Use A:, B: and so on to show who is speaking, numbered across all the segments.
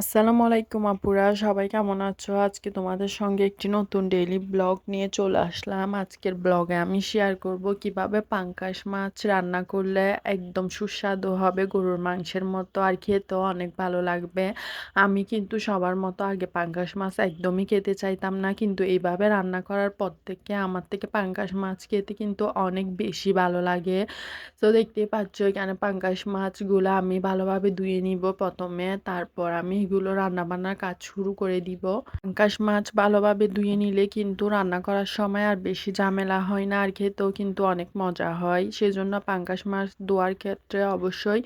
A: আসসালামু আলাইকুম আপুরা, সবাই কেমন আছো? আজকে তোমাদের সঙ্গে একটি নতুন ডেইলি ব্লগ নিয়ে চলে আসলাম। আজকের ব্লগে আমি শেয়ার করব কীভাবে পাঙ্কাশ মাছ রান্না করলে একদম সুস্বাদু হবে, গরুর মাংসের মতো, আর খেতেও অনেক ভালো লাগবে। আমি কিন্তু সবার মতো আগে পাঙ্কাশ মাছ একদমই খেতে চাইতাম না, কিন্তু এইভাবে রান্না করার পর থেকে আমার থেকে পাঙ্কাশ মাছ খেতে কিন্তু অনেক বেশি ভালো লাগে। তো দেখতেই পাচ্ছ, এখানে পাঙ্কাশ মাছগুলো আমি ভালোভাবে ধুয়ে নিব প্রথমে, তারপর আমি এগুলো রান্নাবান্নার কাজ শুরু করে দিব। পাঙ্কাশ মাছ ভালোভাবে ধুয়ে নিলে কিন্তু রান্না করার সময় আর বেশি ঝামেলা হয় না, আর খেতেও কিন্তু অনেক মজা হয়। সেজন্য পাঙ্কাশ মাছ ধোয়ার ক্ষেত্রে অবশ্যই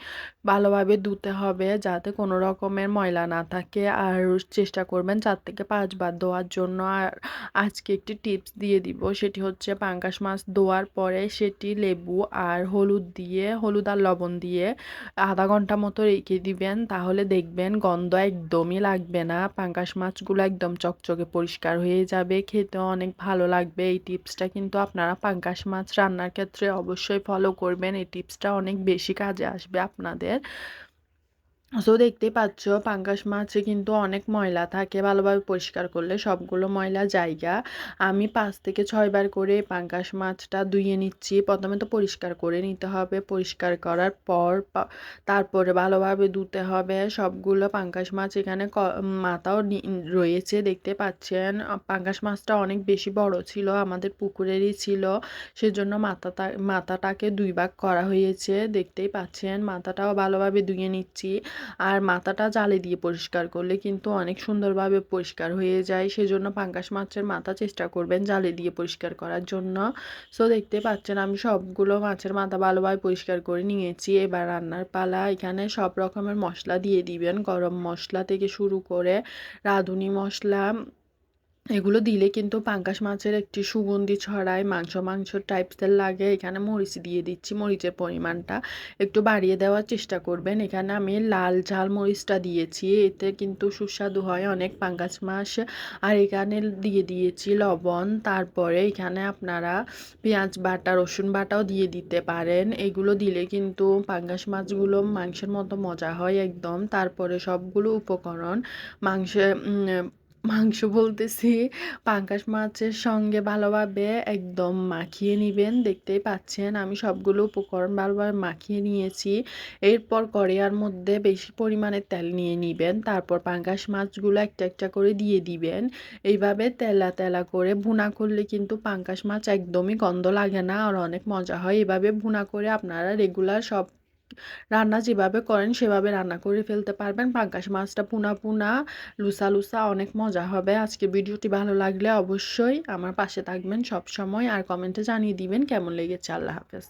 A: ভালোভাবে ধুতে হবে যাতে কোনো রকমের ময়লা না থাকে। আর চেষ্টা করবেন চার থেকে পাঁচবার ধোয়ার জন্য। আর আজকে একটি টিপস দিয়ে দিব, সেটি হচ্ছে পাঙ্কাশ মাছ ধোয়ার পরে সেটি লেবু আর হলুদ দিয়ে, হলুদ আর লবণ দিয়ে আধা ঘণ্টা মতো রেখে দিবেন। তাহলে দেখবেন গন্ধ একদমই লাগবে না। পাঙ্কাশ মাছগুলো একদম চকচকে পরিষ্কার হয়ে যাবে। খেতেও অনেক ভালো লাগবে। এই টিপসটা কিন্তু আপনারা পাঙ্কাশ মাছ রান্নার ক্ষেত্রে অবশ্যই ফলো করবেন। এই টিপসটা অনেক বেশি কাজে আসবে আপনাদের। it. সো দেখতে পাচ্ছ, পাঙ্গাস মাছে কিন্তু অনেক ময়লা থাকে। ভালোভাবে পরিষ্কার করলে সবগুলো ময়লা জায়গা। আমি পাঁচ থেকে ছয়বার করে পাঙ্গাস মাছটা ধুয়ে নিচ্ছি। প্রথমে তো পরিষ্কার করে নিতে হবে। পরিষ্কার করার পর তারপরে ভালোভাবে ধুতে হবে। সবগুলো পাঙ্গাস মাছ এখানে মাথাও রয়েছে, দেখতে পাচ্ছেন। পাঙ্গাস মাছটা অনেক বেশি বড় ছিল, আমাদের পুকুরেরই ছিল। সেজন্য মাথাটা, মাথাটাকে দুই ভাগ করা হয়েছে, দেখতেই পাচ্ছেন। মাথাটাও ভালোভাবে ধুয়ে নিচ্ছি। আর মাথাটা জালে দিয়ে পরিষ্কার করলে কিন্তু অনেক সুন্দরভাবে পরিষ্কার হয়ে যায়। সেজন্য পাঙ্গাস মাছের মাথা চেষ্টা করবেন জালে দিয়ে পরিষ্কার করার জন্য। সো দেখতে পাচ্ছেন আমি সবগুলো মাছের মাথা ভালোভাবে পরিষ্কার করে নিয়েছি। এবার রান্নার পালা, এখানে সব রকমের মশলা দিয়ে দিবেন। গরম মশলা থেকে শুরু করে রাঁধুনি মশলা এগুলো দিলে কিন্তু পাঙ্কাশ মাছের একটি সুগন্ধি ছড়ায়, মাংস মাংস টাইপসের লাগে। এখানে মরিচ দিয়ে দিচ্ছি, মরিচের পরিমাণটা একটু বাড়িয়ে দেওয়ার চেষ্টা করবেন। এখানে আমি লাল ঝাল মরিচটা দিয়েছি, এতে কিন্তু সুস্বাদু হয় অনেক পাঙ্কাশ মাছ। আর এখানে দিয়ে দিয়েছি লবণ, তারপরে এখানে আপনারা পেঁয়াজ বাটা, রসুন বাটাও দিয়ে দিতে পারেন। এগুলো দিলে কিন্তু পাঙ্কাশ মাছগুলো মাংসের মতো মজা হয় একদম। তারপরে সবগুলো উপকরণ মাংসে মাংস বলতেছি। পাঙ্কাশ মাছের সঙ্গে ভালোভাবে একদম মাখিয়ে নেবেন, দেখতেই পাচ্ছেন। আমি সবগুলো উপকরণ ভালোভাবে মাখিয়ে নিয়েছি। এরপর কড়াইয়ার মধ্যে বেশি পরিমাণে তেল নিয়ে নেবেন। তারপর পাঙ্কাশ মাছগুলো একটা একটা করে দিয়ে দিবেন। এইভাবে তেলা তেলা করে ভুনা করলে কিন্তু পাঙ্কাশ মাছ একদমই গন্ধ লাগে না আর অনেক মজা হয়। এভাবে ভুনা করে আপনারা রেগুলার সব রান্না যেভাবে করেন, সেভাবে রান্না করে ফেলতে পারবেন। পাঙ্কাশ মাছটা পুনা পুনা লুসা লুসা, অনেক মজা হবে। আজকে ভিডিওটি ভালো লাগলে অবশ্যই আমার পাশে থাকবেন সব সময় আর কমেন্টে জানিয়ে দিবেন কেমন লেগেছে। আল্লাহ হাফেজ।